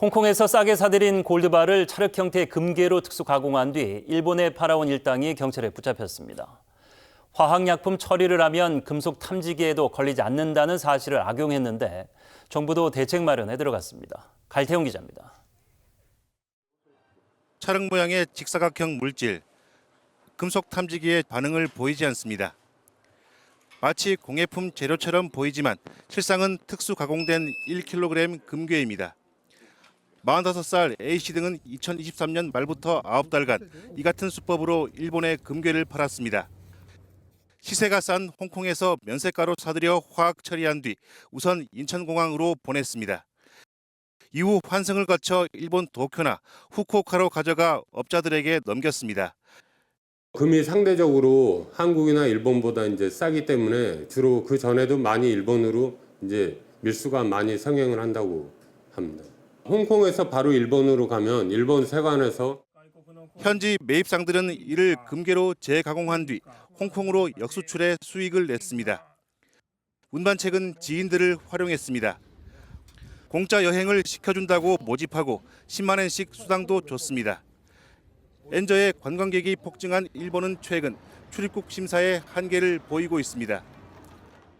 홍콩에서 싸게 사들인 골드바를 찰흙 형태의 금괴로 특수 가공한 뒤 일본에 팔아온 일당이 경찰에 붙잡혔습니다. 화학약품 처리를 하면 금속 탐지기에도 걸리지 않는다는 사실을 악용했는데 정부도 대책 마련에 들어갔습니다. 갈태용 기자입니다. 차릉 모양의 직사각형 물질, 금속 탐지기의 반응을 보이지 않습니다. 마치 공예품 재료처럼 보이지만 실상은 특수 가공된 1kg 금괴입니다. 45살 A씨 등은 2023년 말부터 9달간 이 같은 수법으로 일본에 금괴를 팔았습니다. 시세가 싼 홍콩에서 면세가로 사들여 화학 처리한 뒤 우선 인천공항으로 보냈습니다. 이후 환승을 거쳐 일본 도쿄나 후쿠오카로 가져가 업자들에게 넘겼습니다. 금이 상대적으로 한국이나 일본보다 이제 싸기 때문에 주로 그 전에도 많이 일본으로 이제 밀수가 많이 성행을 한다고 합니다. 홍콩에서 바로 일본으로 가면 일본 세관에서 현지 매입상들은 이를 금괴로 재가공한 뒤 홍콩으로 역수출해 수익을 냈습니다. 운반책은 지인들을 활용했습니다. 공짜 여행을 시켜준다고 모집하고 10만 원씩 수당도 줬습니다. 엔저의 관광객이 폭증한 일본은 최근 출입국 심사에 한계를 보이고 있습니다.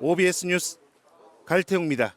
OBS 뉴스 갈태웅입니다.